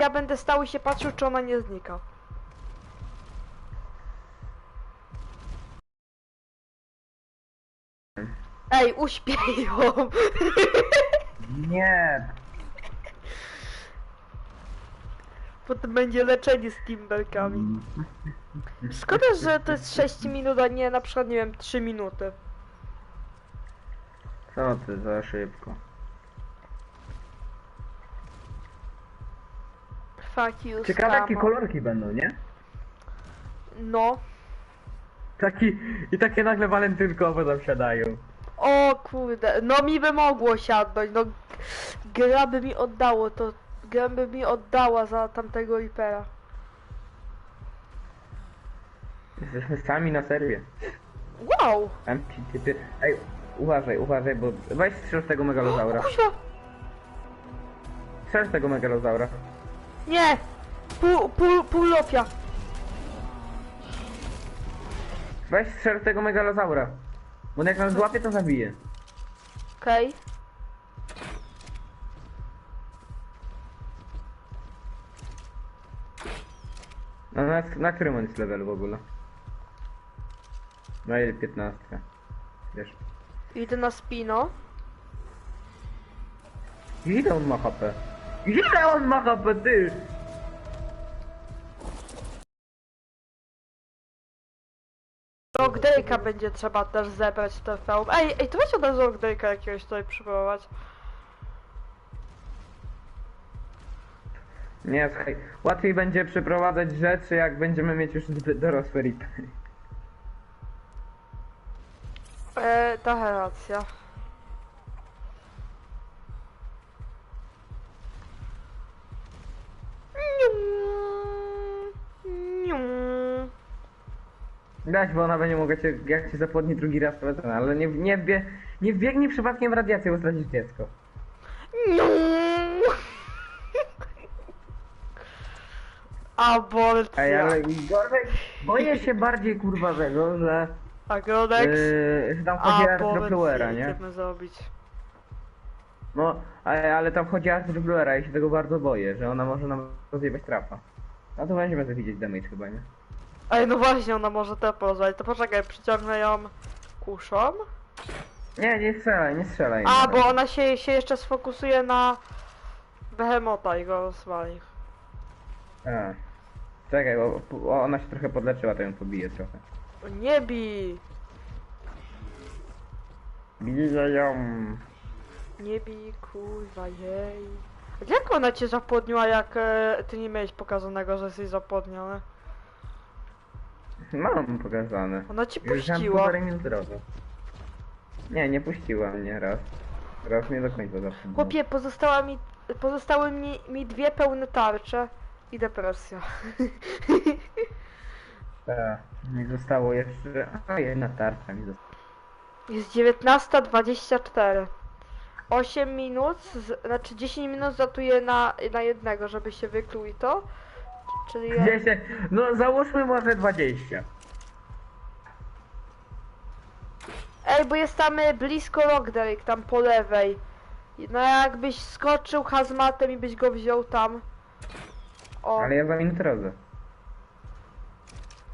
Ja będę stał i się patrzył, czy ona nie znika. Ej, uśpiej ją! Nie! Potem będzie leczenie z timberkami. Szkoda, że to jest 6 minut, a nie na przykład, nie wiem, 3 minuty. Co ty za szybko? Fuck you, Ciekawe jakie Samo. kolorki będą, nie? No. Taki, I takie nagle walentynkowe tam siadają. O kurde, no mi by mogło siadnąć, no gra by mi oddało to, gra by mi oddała za tamtego Reapera. Jesteśmy sami na serwie. Wow! Tam ci typy... Ej, uważaj, uważaj, bo... Weź strzel z tego megalozaura. Kuźwa! Strzel z tego megalozaura. Nie! Pół, pół, pół lopia. Weź strzel tego megalozaura. Bo jak nas złapie, to zabije. Okej. No, na, na którym on jest levelu w ogóle? Na ile 15? Wiesz. Idę na spino. Ile on ma HP? Ile on ma HP? Rockdake'a będzie trzeba też zebrać te film. Ej, ej, to weź od razu Rockdake'a jakiegoś tutaj przypróbować. Nie, słuchaj, łatwiej będzie przeprowadzać rzeczy, jak będziemy mieć już d- dorosłe ripy. Eee, trochę racja. Dać, bo ona będzie mogła cię, jak cię zapłodni drugi raz, to ten, ale nie, nie, wbie, nie wbiegnie przypadkiem w radiację, bo stracisz dziecko. Nium. Aborcja. Ej, ale Gorek, boję się bardziej kurwa tego, że, Agrodex. yy, że tam chodzi Arthropluera, nie? Chcemy zrobić. No, ale, ale tam chodzi Arthropluera i się tego bardzo boję, że ona może nam rozjebać trapa. No to będziemy to widzieć damage chyba, nie? Ej, no właśnie, ona może te poznać. To poczekaj, przyciągnę ją kuszą. Nie, nie strzelaj, nie strzelaj. A, bo ona się, się jeszcze sfokusuje na Behemota i go rozwali. A. Czekaj, bo, bo ona się trochę podleczyła, to ją pobije trochę. Nie bij! Bije ją. Nie bij, kurwa, jej. A Jak ona cię zapłodniła, jak e, ty nie miałeś pokazanego, że jesteś zapłodniony? Mam pokazane. Ona ci Już puściła. Nie, nie puściła mnie raz. Raz nie do końca zawsze. Chłopie, pozostała mi, pozostały mi, mi dwie pełne tarcze i depresja. Tak, mi zostało jeszcze... A, jedna tarcza mi została. Jest 19.24. 8 minut, z, znaczy 10 minut zatuję na, na jednego, żeby się wykluł i to. Czyli ja, Dziesięć- No załóżmy może 20. Ej, bo jest tam y, blisko Rockdrake, tam po lewej. No jakbyś skoczył hazmatem i byś go wziął tam. O, Ale ja za minutę rodzę.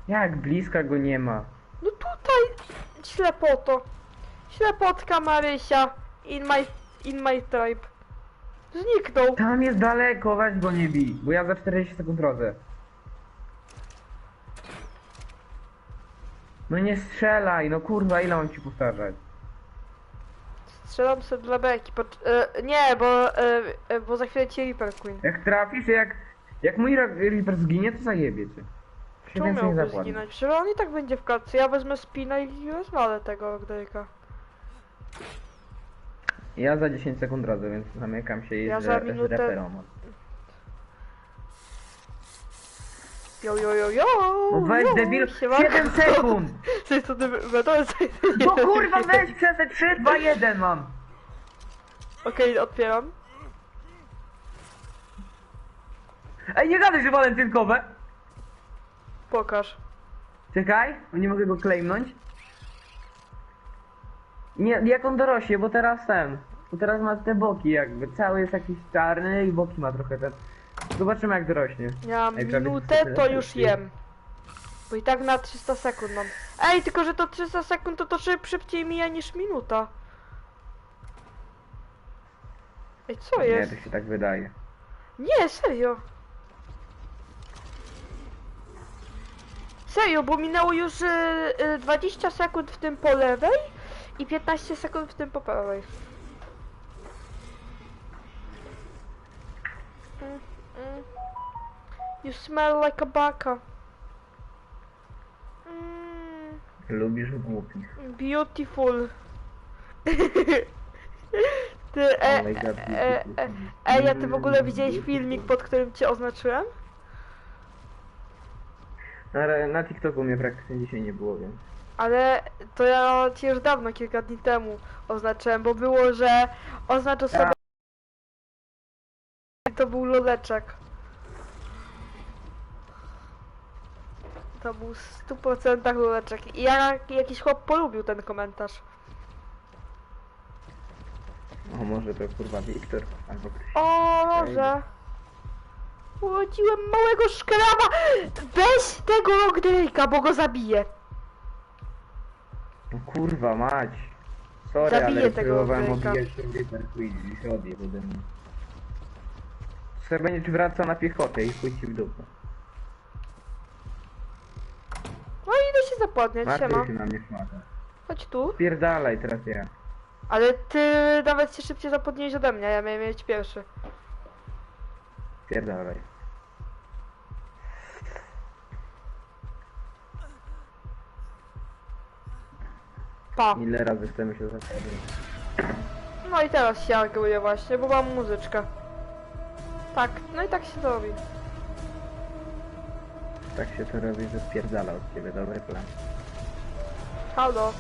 Jak bliska go nie ma. no tutaj ślepoto. Ślepotka Marysia in my, in my tribe. Zniknął. Tam jest daleko, weź go nie bij, bo ja za 40 sekund rodzę. No nie strzelaj, no kurwa, ile mam ci powtarzać? Strzelam sobie dla beki. E, nie, bo, e, e, bo za chwilę ci Reaper Queen. Jak trafisz, jak, jak mój Ra- Reaper zginie, to zajebie cię. Się Czemu więcej nie miałby zakładam. zginąć? Przecież on i tak będzie w klatce. Ja wezmę spina i rozwalę tego Rockdrake'a. Ja za 10 sekund rodzę, więc zamykam się i Ja z, za minutę- reperą. Jo, jo, jo, jo! No weź jo, debil, siemanko. 7 sekund! Coś to ty, to jest... No kurwa weź przez te 3, 2, 1 mam! Okej, otwieram. Ej, nie gadaj, że walentynkowe! Pokaż. Czekaj, bo nie mogę go claimnąć. Nie, jak on dorośnie, bo teraz ten. Bo teraz ma te boki jakby, cały jest jakiś czarny i boki ma trochę ten. Zobaczymy jak dorośnie. Ja mam Ej, prawie minutę, tyle to już jem. Bo i tak na 300 sekund mam. Ej, tylko że to 300 sekund to to szyb, szybciej mija niż minuta. Ej, co Nie, jest? to się tak wydaje. Nie, serio. Serio, bo minęło już y, y, 20 sekund w tym po lewej i 15 sekund w tym po prawej. Mm, mm. You smell like a baka. Mm, Lubisz głupich. beautiful. Ty, e, Oh e, e, e, a ty w ogóle widziałeś filmik, pod którym cię oznaczyłem? Ale na TikToku mnie praktycznie dzisiaj nie było, więc... Ale to ja cię już dawno, kilka dni temu oznaczyłem, bo było, że oznacz sobie... To był loleczek. To był w 100% loleczek. I ja, jakiś chłop polubił ten komentarz. O, może to kurwa Wiktor albo ktoś. O, może. Urodziłem małego szkraba! Weź tego Logdrake'a, bo go zabiję. No kurwa mać. Sorry, Zabiję ale tego próbowałem Drake'a. obijać ten Wiktor i się odjeb ode mnie. Sobie będziesz wracał na piechotę i chuj ci w dupę. No idę się zapładniać, siema. Martwię się na mnie szmata. Chodź tu. Spierdalaj teraz ja. Ale ty nawet się szybciej zapodnieś ode mnie, ja miałem mieć pierwszy. Spierdalaj. Pa. Ile razy chcemy się zasadzić? No i teraz się agruję właśnie, bo mam muzyczkę. Tak, no i tak się to robi. Tak się to robi, że spierdala od ciebie dobry plan. Halo.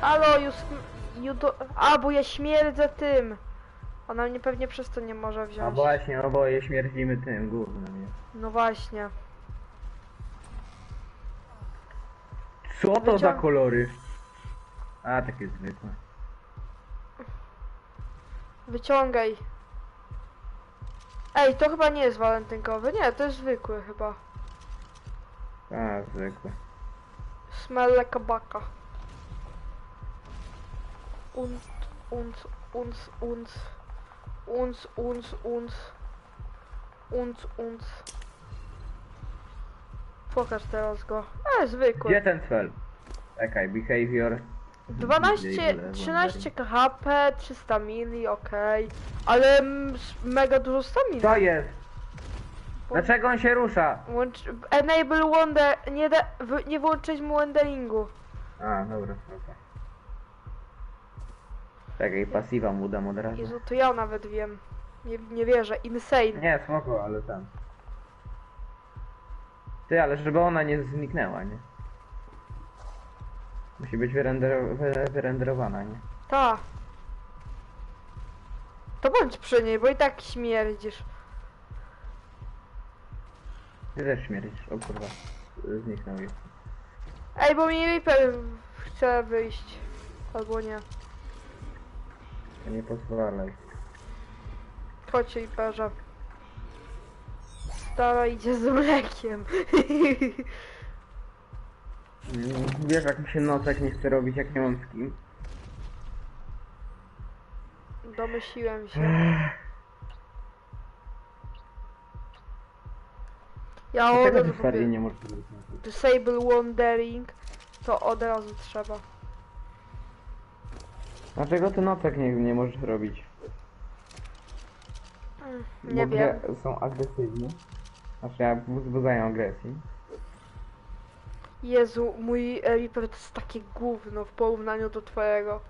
Halo, już... You do... A, bo ja śmierdzę tym. Ona mnie pewnie przez to nie może A wziąć. właśnie, oboje śmierdzimy tym nie? No właśnie. Co to za Wycią- kolory? A, takie zwykłe. Wyciągaj. Ej, to chyba nie jest walentynkowy. Nie, to jest zwykły chyba. A, zwykłe. Smell like a baka. Und, und, uns, uns. Uns, uns, uns. Uns, uns. Pokaż teraz go. E, zwykły. Gdzie ten cel? Czekaj, behavior. 12, 13 KHP, 300 mili, okej. Ale mm, s- mega dużo staminy. Co jest? Dlaczego on się rusza? Łącz, enable wonder, nie, da, wy, nie włączyć mu wanderingu. A, dobra, spoko. Czekaj, pasywa mu dam od razu. Jezu, to ja nawet wiem. Nie, nie wierzę, insane. Nie, spoko, ale tam. Ty, ale żeby ona nie zniknęła, nie? Musi być wyrender wy wyrenderowana, nie? Ta. To bądź przy niej, bo i tak śmierdzisz. Ty też śmierdzisz, o kurwa. Zniknął już. Ej, bo mi Reaper chce wyjść. Albo nie. To nie pozwalaj. Chodź Reaperze. Stara idzie z mlekiem. Wiesz jak mi się nocek nie chce robić, jak nie mam z kim? Domyśliłem się. Ja od Dlaczego razu ty kupię nie możesz nocek? Disable Wandering. To od razu trzeba. Dlaczego ty nocek nie, nie możesz robić? Mm, Bo Nie wiem. grze są agresywni. Znaczy, ja wzbudzają agresji. Jezu, mój Reaper to jest takie gówno w porównaniu do twojego.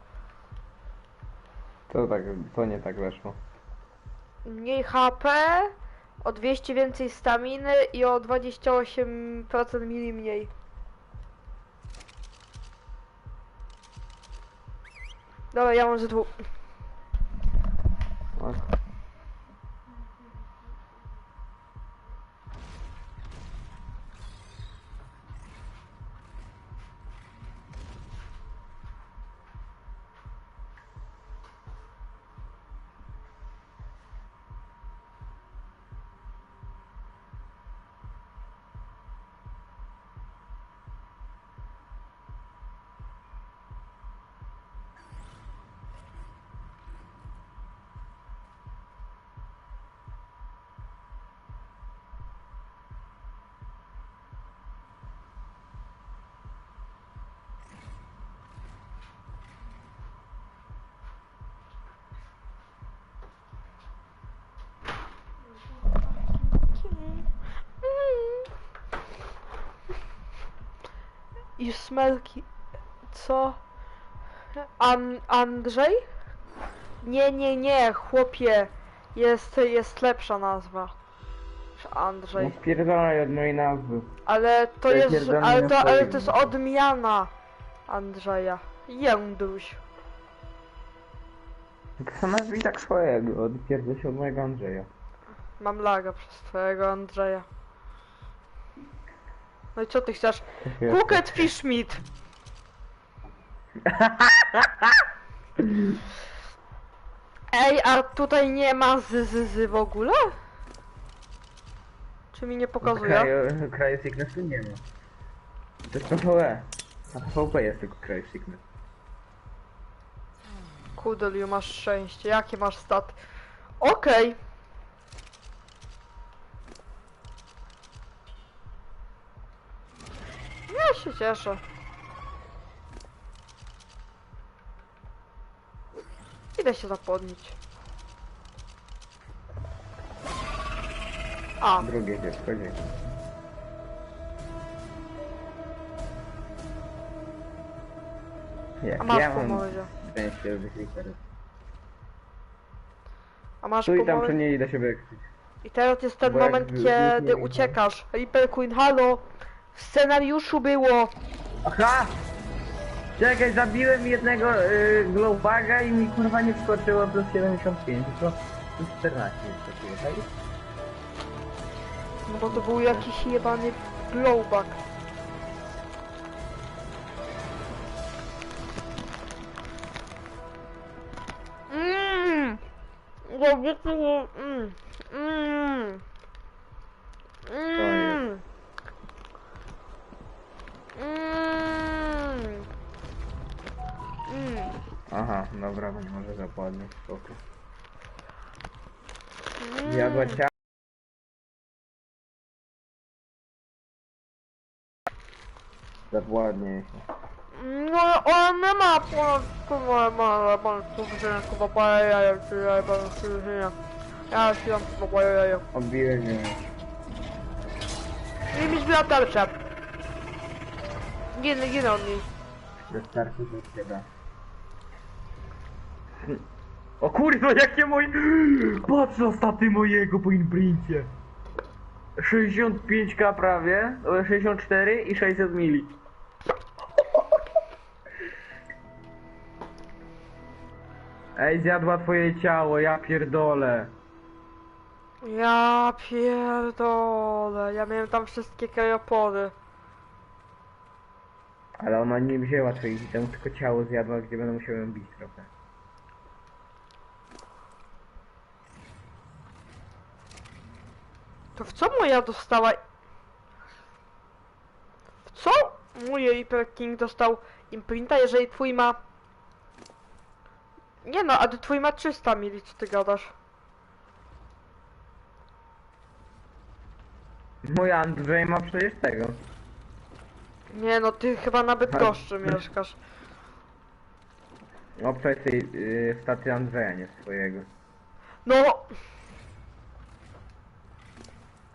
To tak, to nie tak weszło. Mniej HP, o 200 więcej staminy i o 28% mili mniej. Dobra, ja mam ze dwóch. O, i smelki. Co? An Andrzej? Nie, nie, nie, chłopie. Jest, jest lepsza nazwa. No Andrzej. spierdolaj od mojej nazwy. Ale to Ja jest, pierdolę ale to, ale to jest odmiana Andrzeja. Jęduś. To nazwij tak swojego, odpierdol się od mojego Andrzeja. Mam laga przez twojego Andrzeja. No i co ty chcesz? Kuket Fishmeat. Ej, a tutaj nie ma z, z, z w ogóle? Czy mi nie pokazuje? Kraju, kraju Sicknessu nie ma. To jest PvE. A PvP jest tylko kraju Sickness. Kudeliu, masz szczęście. Jakie masz stat? Okej. Ja się cieszę. Idę się zapodnić. A, Drugie dziecko, dzięki. Jak a masz ja mam szczęście. A masz Tu i tam pomoże. przy niej da się wykryć. I teraz jest ten Bo jak moment, wy- kiedy uciekasz. Reaper Queen, halo! W scenariuszu było. Aha! Czekaj, zabiłem jednego y, glowbaga i mi kurwa nie wskoczyło plus 75, tylko plus 14 mi wskoczyło, tak? No bo to był jakiś jebany blowback. Mmm! Robię tego... Mmm! Mmm! Mmm! Mmm! Mmm! Aha, dobra, bo nie może zapładnie, spoko. Mm. Zjadła ciało? Zapładnie się. No, ona nie ma kurwa, ma pan powyżenia kurwa parę jajek, czy ja pan powyżenia. Ja się tam kurwa parę jajek. Obiłem ją. I mi zbiła Ginę, ginę od niej. Wystarczy, się da. O kurwa, jakie moje... Patrz na staty mojego po imprincie. 65k prawie, o, 64 i 600 mili. Ej, zjadła twoje ciało, ja pierdolę. Ja pierdolę, ja miałem tam wszystkie krajopory. Ale ona nie wzięła twoich itemów, tylko ciało zjadła, gdzie będę musiał ją bić trochę. To w co moja dostała... W co mój Reaper King dostał imprinta, jeżeli twój ma... Nie no, a twój ma 300 mili, co ty gadasz? Mój Andrzej ma przecież tego. Nie no, ty chyba na Bydgoszczy Ale- mieszkasz. Obczaj tej yy, staty Andrzeja, nie swojego. No!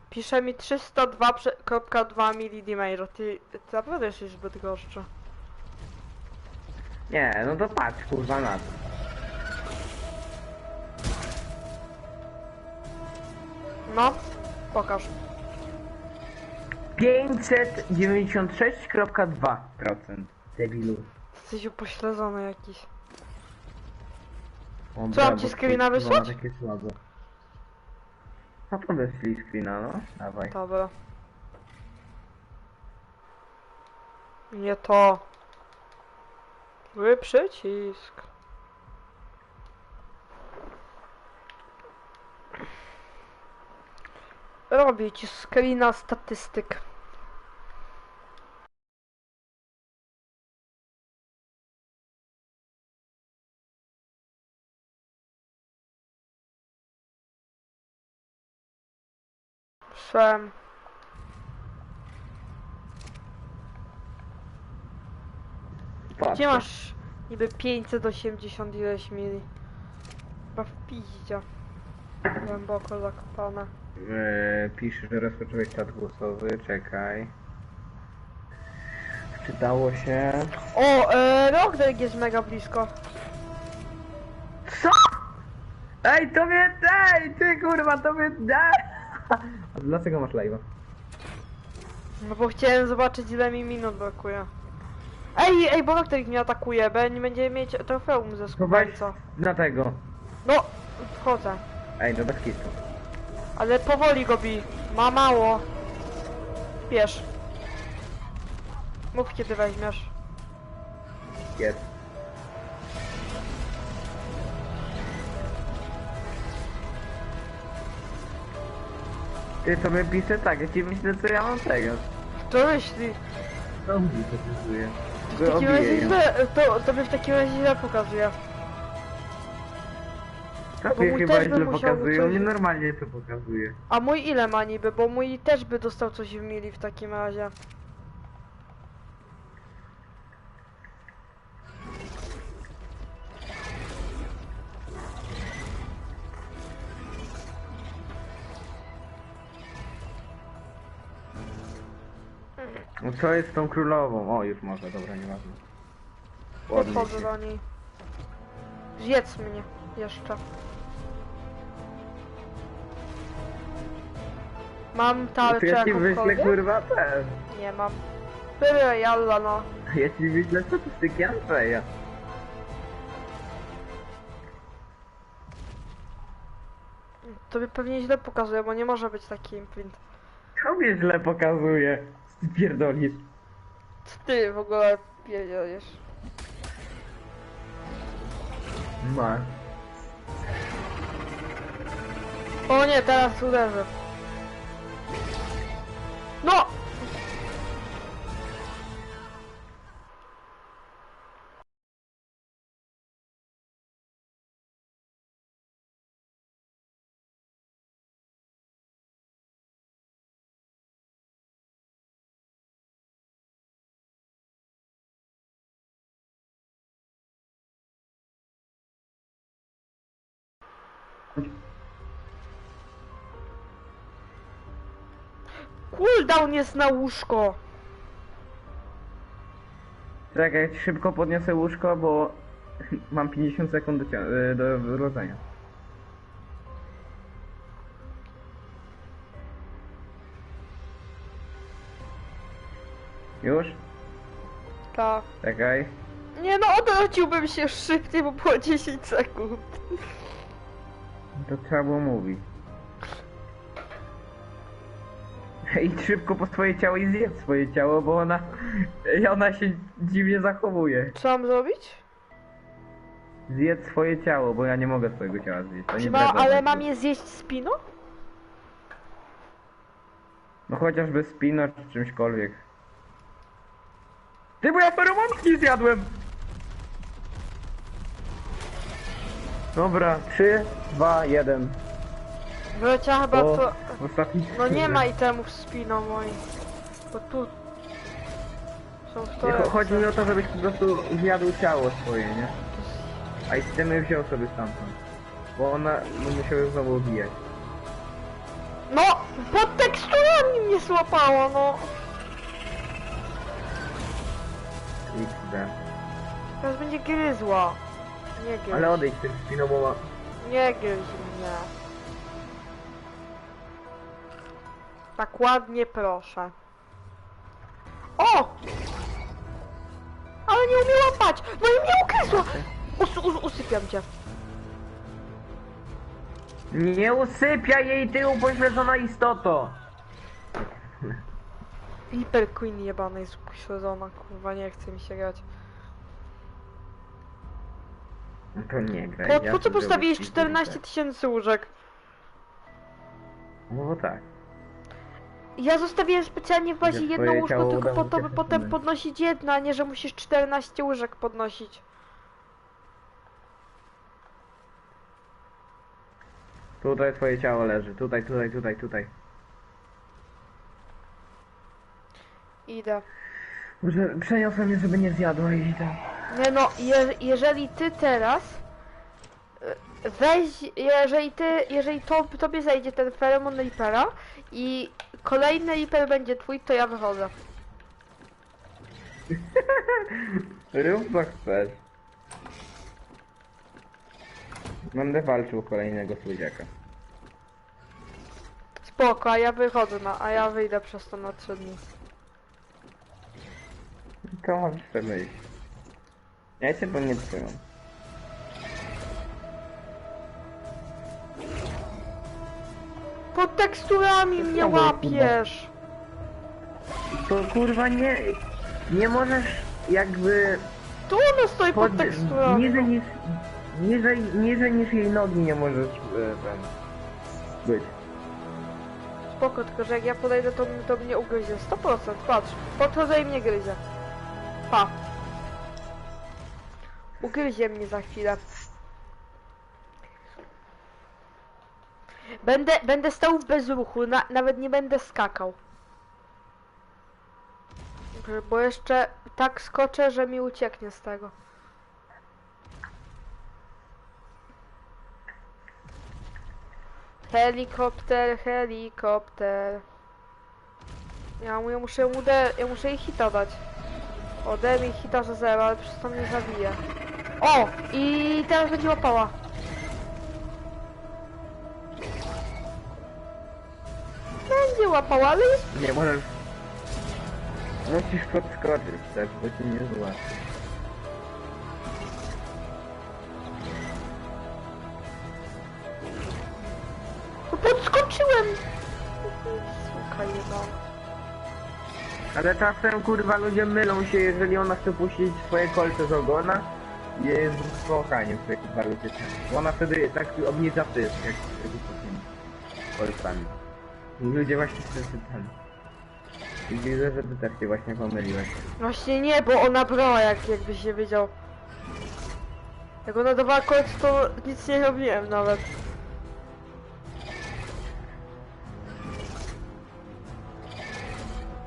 Pisze mi 302.2 mili damage, ty, ty naprawdę jesteś zbyt goszczy. Nie, no to patrz kurwa na to. No, pokaż. 596,2% debilu. Jesteś upośledzony jakiś. O, Co, mam ci screena wysłać? Takie słabe. No to wyszli screena, no. Dawaj. Dobra. Nie to. Zły przycisk. Robię ci screena statystyk. Patrz. Gdzie masz niby 580 ileś mili? Chyba w piździe. Głęboko zakopane. Eee, pisze, że rozpocząłeś czat głosowy, czekaj. Czytało się... O, e, Rockdale jest mega blisko. Co? Ej, to mnie... Ej, ty kurwa, to mnie... A dlaczego masz live'a? No bo chciałem zobaczyć ile mi minut brakuje. Ej, ej, bo Rockdale mnie atakuje, bo nie będzie mieć trofeum ze weź skubańca. na tego. No, wchodzę. Ej, no bez kitu. Ale powoli go bij. Ma mało. Bierz. Mów kiedy weźmiesz. Jest. Ty to my pisze tak, ja ci myślę co ja mam tego. To myśli. To mi to pisuje. W takim razie źle, to, to by w takim razie źle pokazuje. To bo mnie mój chyba też by źle musiał pokazuje, coś- mnie normalnie to pokazuje. A mój ile ma niby, bo mój też by dostał coś w mili w takim razie. Co jest z tą królową? O, już może, dobra, nieważne. Podchodzę do niej. Zjedz mnie jeszcze. Mam To tarczę ja ci wyślę jakąkolwiek? kurwa ten. Nie mam. Byle jalla no. Ja ci wyślę statystyki Andrzeja. Tobie pewnie źle pokazuje, bo nie może być taki imprint. Tobie źle pokazuje. Ty pierdolisz. Co ty w ogóle wiedziałeś? Masz. O nie, teraz uderzę. No! Cooldown jest na łóżko. Czekaj, szybko podniosę łóżko, bo mam 50 sekund do, cia- y, do wyrodzenia. Już? Tak. Czekaj. Nie no, odwróciłbym się szybciej, bo było 10 sekund. To trzeba było mówić. Idź szybko po swoje ciało i zjedz swoje ciało, bo ona... Ona się dziwnie zachowuje. Co mam zrobić? Zjedz swoje ciało, bo ja nie mogę swojego ciała zjeść. To nie drewno ale będzie. mam je zjeść spino? No chociażby spino czy czymśkolwiek. Ty, bo ja feromonki zjadłem! Dobra, 3, 2, 1. Wyleciała chyba O, to... ostatni No nie ma itemów spino moich. Bo tu... Są w Nie, cho-. Chodzi mi o to, żebyś po prostu zjadł ciało swoje, nie? A i itemy wziął sobie stamtąd. Bo ona no, musiała znowu ubijać. No! Pod teksturami mnie złapało, no! XD. Teraz będzie gryzła. Nie gryź. Ale odejdź tym spino, bo ma... Nie gryź mnie. Tak ładnie proszę. O! Ale nie umie łapać! No i mnie ugryzła! Us, us, usypiam cię. Nie usypiaj jej tyłu pośledzona istoto! Hyper Queen jebana jest upośledzona, kurwa, nie chce mi się grać. No to nie graj. Po, ja po co postawiłeś zrobię 14 tysięcy łóżek? No bo tak. Ja zostawiłem specjalnie w bazie Że jedno twoje łóżko ciało tylko po udało to, się by potem przesunąć. podnosić jedno, a nie, że musisz 14 łóżek podnosić. Tutaj twoje ciało leży. Tutaj, tutaj, tutaj, tutaj. Idę. Może przeniosłem je, żeby nie zjadła i tak. Nie no, je, jeżeli ty teraz y, weź, jeżeli ty, jeżeli to, tobie zejdzie ten feromon Reapera i kolejny Reaper będzie twój, to ja wychodzę. Rób co chcesz. Będę walczył o kolejnego słodziaka. Spoko, a ja wychodzę na, a ja wyjdę przez to na 3 dni. To możesz iść. Ja cię bo nie trzymam. Pod teksturami mnie łapiesz! To kurwa nie... Nie możesz jakby... Tu ona stoi pod Pod, teksturami. niżej niż... Niżej, niżej niż jej nogi nie możesz e, ten, być. Spoko, tylko że jak ja podejdę, to, to mnie ugryzie. 100%, patrz. Podchodzę i mnie gryzie. Pa. Ugryzie mnie za chwilę. Będę, będę stał bez ruchu, na, nawet nie będę skakał. Bo jeszcze tak skoczę, że mi ucieknie z tego. Helikopter, helikopter. Ja, mu- ja muszę ja muszę jej hita dać. Ode mnie hita za zero, ale przez to mnie zabije. O! I teraz będzie łapała. Będzie łapała, ale jest... Nie możesz... Musisz podskoczyć, tak, bo ci nie złapie. No podskoczyłem! Suka jebana. Ale czasem kurwa ludzie mylą się, jeżeli ona chce puścić swoje kolce z ogona jest z kołchaniem sobie kurwa ludzie Bo ona wtedy tak obniża pysk, jak jak po tymi kolcami. I ludzie właśnie się ten. I widzę, że ty też się właśnie pomyliłeś. Właśnie nie, bo ona brała, jak, jakby się wiedział. Jak ona dawała kolc, to nic nie robiłem nawet.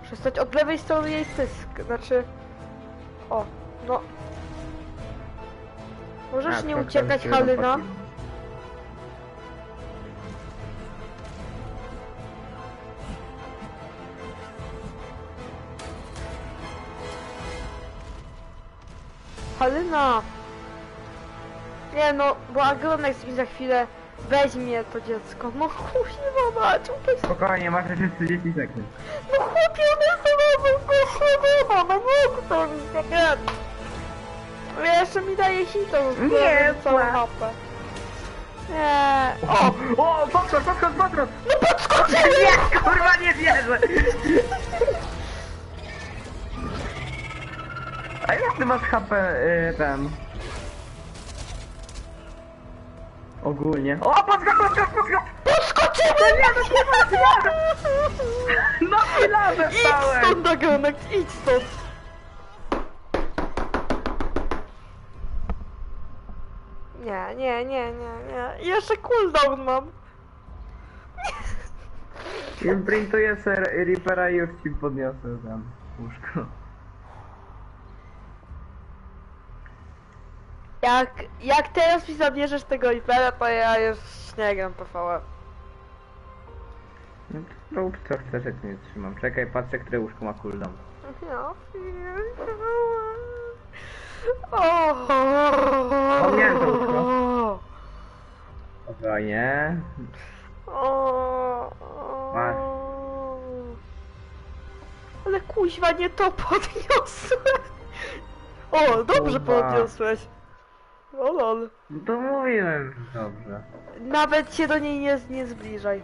Przestać od lewej strony jej pysk, znaczy... O, no... Możesz A, nie to uciekać, się Halyna? zapłaci. Halyna! Nie no, bo Agronex mi za chwilę weźmie to dziecko. No chuj, mać, Spokojnie, masz jeszcze 30 sekund. No chłopie, one zrobią koszulę, no nie chcę mi się grać. No Jeszcze mi daje hito, Nie, całą mapę. Nie. O, O, podskocz, podskocz, podskocz! no podskoczyłem! Nie, kurwa nie wierzę! A jak ty masz HP y, ten? Ogólnie. O, podskocz, podskocz, podskocz! Podskoczyłem! Nie, no nie ma, nie No chwila Idź zostałem! stąd, Agronex, idź stąd! Nie, nie, nie, nie, nie. Jeszcze cooldown mam. Imprintuję ser Reapera i już ci podniosę tam łóżko. Jak, jak teraz mi zabierzesz tego Ipera, to ja już nie gram PvE. No to rób co chcesz, jak nie trzymam. Czekaj, patrzę, które łóżko ma cooldown. Ja O, Pamiętam to. Spokojnie. o, Masz. Ale kuźwa, nie to podniosłem. O, dobrze Kurwa. podniosłeś. O lol. No to mówiłem, że dobrze. Nawet się do niej nie, nie zbliżaj.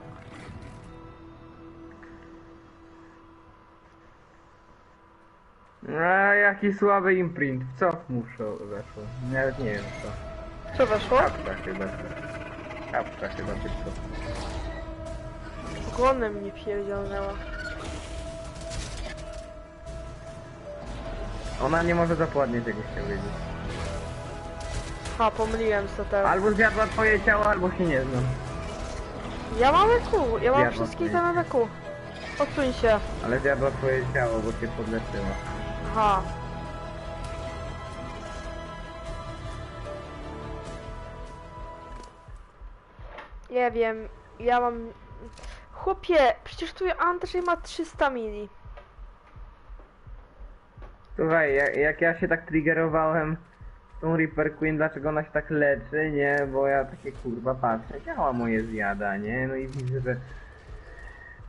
A jaki słaby imprint. W co muszę weszło? Nawet nie wiem co. Co weszło? Kapka chyba. Kapka chyba tylko. Ogonem mnie pierdzielnęła. Ona nie może zapładnieć, jak chciał wiedzieć. Ha, pomyliłem się teraz. Albo zjadła twoje ciało, albo się nie znam. Ja mam EQ, ja mam Zjadła wszystkie twoje itemy EQ. Odsuń się. Ale zjadła twoje ciało, bo cię podleczyła. Aha. Nie wiem, ja mam... Chłopie, przecież tu Andrzej ma 300 mili. Słuchaj, jak, jak ja się tak triggerowałem tą Reaper Queen, dlaczego ona się tak leczy, nie? Bo ja takie kurwa patrzę, działa moje zjada, nie? No i widzę, że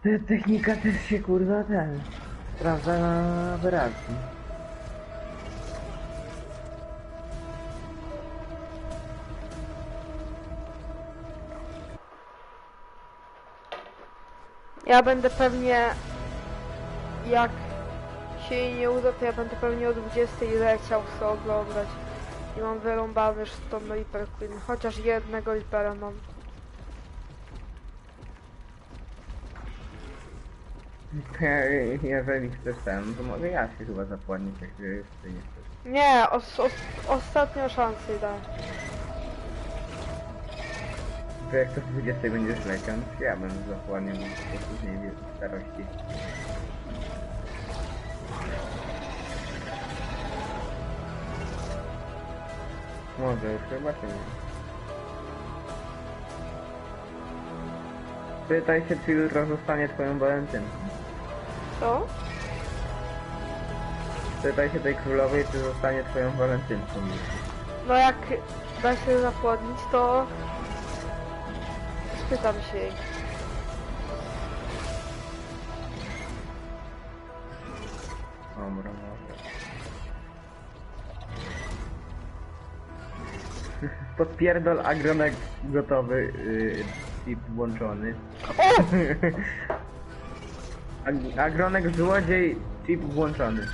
ta technika też się kurwa ten sprawdza na aberracji. Ja będę pewnie, jak się jej nie uda, to ja będę pewnie o 20 leciał sobie oglądać. I mam wyrąbany już z Queen, chociaż jednego Reapera mam. Jeżeli chcesz ten, to mogę ja się chyba zapłanić, jak ty nie chcesz. Nie, os, os, ostatnią szansę dam. To jak to w 20 będziesz leciał, to ja będę zapłaniał po później w starości. Może już chyba się. Pytaj się, czy jutro zostanie twoją walentynką. Co? Pytaj się tej królowej, czy zostanie twoją walentynką. No jak da się zapłodnić, to spytam się jej. Dobra, może. Podpierdol agronek gotowy, yy, chip włączony. O! Ag agronek złodziej, chip włączony.